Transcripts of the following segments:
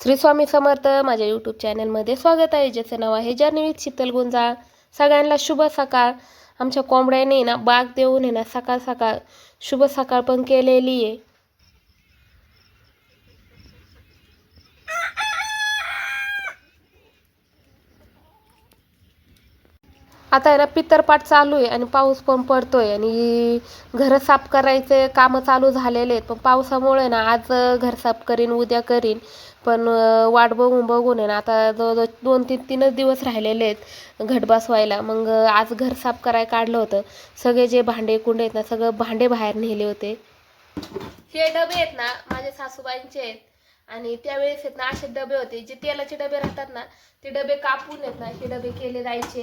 श्री स्वामी समर्थ माझ्या यूट्यूब चॅनलमध्ये स्वागत आहे. ज्याचं नाव आहे जर्नी शीतल गुंजाळ. सगळ्यांना शुभ सकाळ. आमच्या कोंबड्याने ना बाग देऊन आहे ना सकाळ सकाळ शुभ सकाळ पण केलेली आहे आता आहे ना पितरपाट चालू आहे आणि पाऊस पण पडतोय आणि घरं साफ करायचे कामं चालू झालेले आहेत. पण पावसामुळे ना आज घर साफ करीन उद्या करीन. पण वाट बघून बघून आहे ना आता जवळजवळ दोन तीन तीनच दिवस राहिलेले आहेत घट बसवायला मग आज घर साफ कराय काढलं होतं. सगळे जे भांडे कुंडे आहेत ना सगळं भांडे बाहेर नेले होते. हे डबे आहेत ना माझ्या सासूबाईंचे आहेत. आणि त्यावेळेस आहेत ना असे डबे होते. जे तेलाचे डबे राहतात ना ते डबे कापून आहेत ना हे डबे केले जायचे.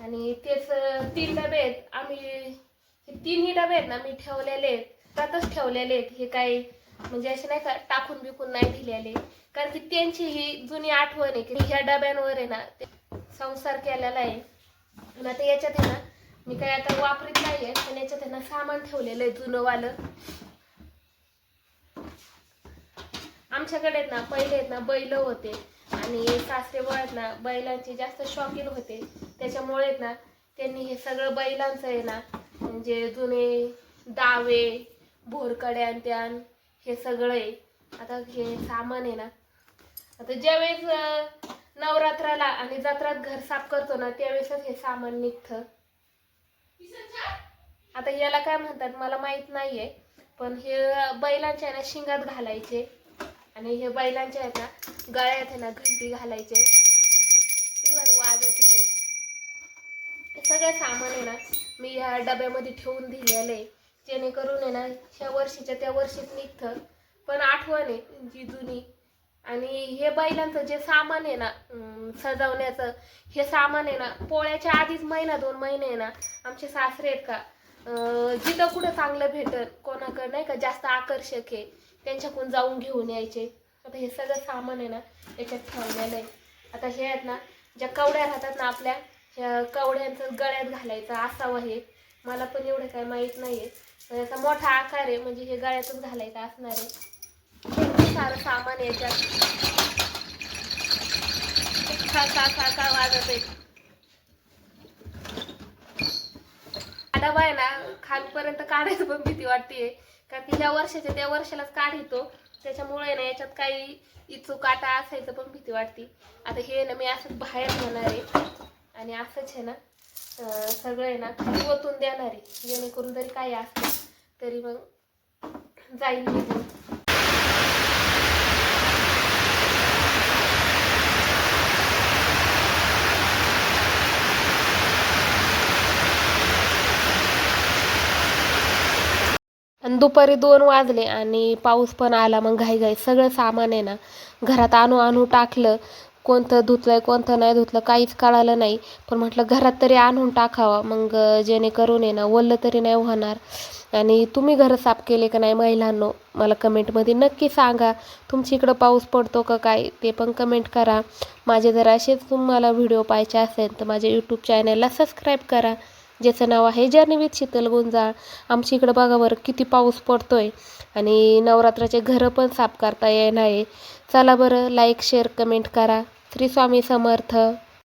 आणि तेच तीन डबे आहेत. आम्ही हे तिन्ही डबे आहेत ना मी ठेवलेले आहेत. त्यातच ठेवलेले आहेत. हे काही म्हणजे असे नाही का टाकून बिकून नाही दिलेले. कारण की त्यांची ही जुनी आठवण आहे की ह्या डब्यांवर आहे ना ते संसार केलेला आहे. आणि आता याच्यात आहे ना मी काही आता वापरीत नाही आहे पण याच्यात आहे ना सामान ठेवलेलं आहे जुनंवालं. आमच्याकडे ना पहिले आहेत ना बैल होते. आणि सासरे वळत ना बैलांचे जास्त शॉकीन होते. त्याच्यामुळे ना त्यांनी हे सगळं बैलांचं आहे ना म्हणजे जुने दावे भोरकड्यान त्यान हे सगळं आहे. आता हे सामान आहे ना आता ज्यावेळेस नवरात्राला आणि जत्रात घर साफ करतो ना त्यावेळेसच हे सामान निघतं. आता याला काय म्हणतात मला माहीत नाहीये पण हे बैलांच्या आहे ना शिंगात घालायचे. आणि हे बैलांच्या आहेत ना गळ्यात आहे ना घंटी घालायचे. किती वाजत हे सगळं सामान आहे ना मी ह्या डब्यामध्ये ठेवून दिलेलं आहे. जेणेकरून आहे ना ह्या वर्षीच्या त्या वर्षीत निघतं. पण आठवण आहे जी जुनी. आणि हे बैलांचं जे सामान आहे ना सजवण्याचं हे सामान आहे ना पोळ्याच्या आधीच महिना दोन महिने आहे ना आमचे सासरे आहेत का जिथं कुठं चांगलं भेटत कोणाकडं नाही का जास्त आकर्षक आहे. त्यांच्याकडून जाऊन घेऊन यायचे. आता हे सगळं सामान आहे ना याच्यात ठेवलेलं आहे. आता हे आहेत ना ज्या कवड्या राहतात ना आपल्या ह्या कवड्यांचं गळ्यात घालायचं असावं हे. मला पण एवढं काय माहीत नाही आहे याचा मोठा आकार आहे म्हणजे हे गळ्यातच घालायचं असणार आहे. खूप सारं सामान आहे याच्यात. खा खा खा खा वाजत आहे. डबा आहे ना खालपर्यंत काढायचं पण भीती वाटते कारण की ज्या वर्षाच्या त्या वर्षालाच काढितो त्याच्यामुळे ना याच्यात काही इचू काटा असायचं पण भीती वाटते. आता हे ना मी असंच बाहेर नेणार आहे. आणि असंच आहे ना सगळं आहे ना ओतून देणार आहे. जेणेकरून जरी काही असलं तरी मग जाईल निघून दुपारी दोन वाजले आणि पाऊस पण आला मग घाई घाई सगळं सामान आहे ना घरात आणू आणू टाकलं. कोणतं धुतलंय कोणतं नाही धुतलं काहीच कळालं नाही. पण म्हटलं घरात तरी आणून टाकावं. मग जेणेकरून आहे ना ओल्लं तरी नाही होणार. आणि तुम्ही घरं साफ केले का नाही महिलांनो मला कमेंटमध्ये नक्की सांगा. तुमच्या इकडं पाऊस पडतो का काय ते पण कमेंट करा. माझे जर असेच तुम्हाला व्हिडिओ पाहायचे असेल तर माझ्या यूट्यूब चॅनलला सबस्क्राईब करा. ज्याचं नाव आहे जर्नी विथ शीतल गुंजाळ. आमच्या इकडं बघा बरं किती पाऊस पडतो आहे आणि नवरात्राचे घरं पण साफ करता येणार आहे. चला बरं लाईक शेअर कमेंट करा. श्री स्वामी समर्थ.